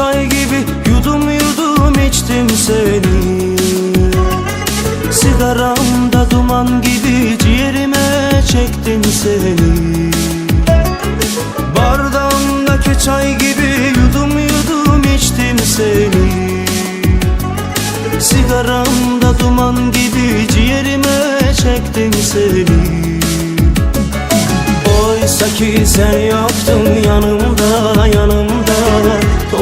çay gibi yudum yudum içtim seni. Sigaramda duman gibi ciğerime çektin seni. Bardağımdaki çay gibi yudum yudum içtim seni. Sigaramda duman gibi ciğerime çektin seni. Oysa ki sen yoktun yanımda yanımda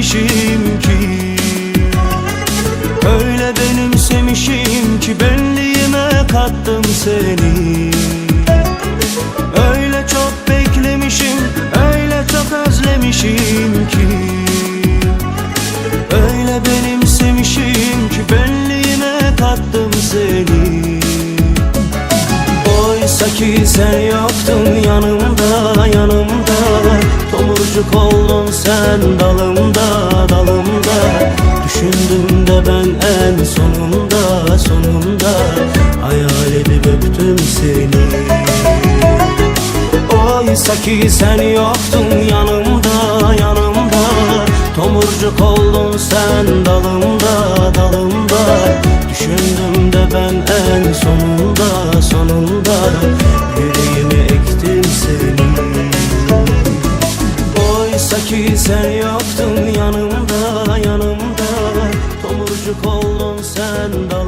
özlemişim ki Öyle benimsemişim ki benliğime kattım seni. Öyle çok beklemişim, öyle çok özlemişim ki. Öyle benimsemişim ki benliğime kattım seni. Oysa ki sen yoktun yanımda yanımda Tomurcuk oldun sen dalımda dalımda. Düşündüm de ben en sonunda sonunda. Hayal edip öptüm seni. Oysa ki sen yoktun yanımda yanımda. Tomurcuk oldun sen dalımda dalımda. Düşündüm de ben en sonunda sonunda. Yüreğime ektim seni ki sen yoktun yanımda yanımda. Tomurcuk oldun sen dalımda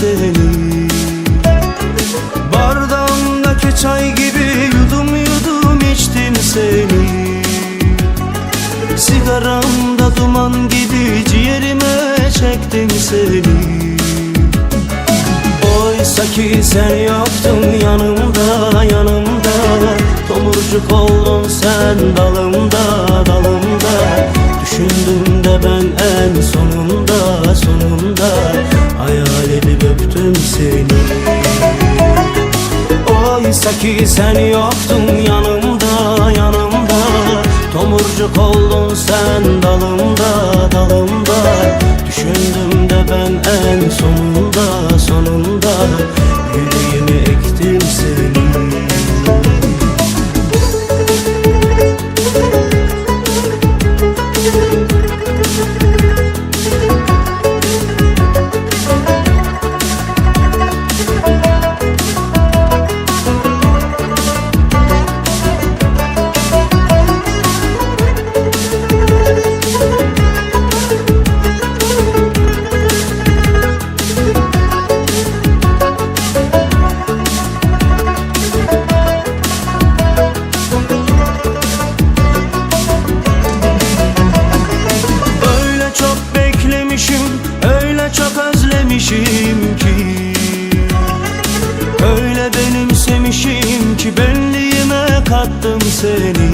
seni Bardağımdaki çay gibi yudum yudum içtim seni. Sigaramda duman gibi ciğerime çektin seni. Oysa ki sen yoktun yanımda yanımda. Tomurcuk oldun sen dalımda dalımda. Düşündüm de ben en sonunda sonunda Oysa ki sen yoktun yanımda yanımda. Tomurcuk oldun sen dalımda dalımda. Düşündüm de ben en sonunda sonunda 是你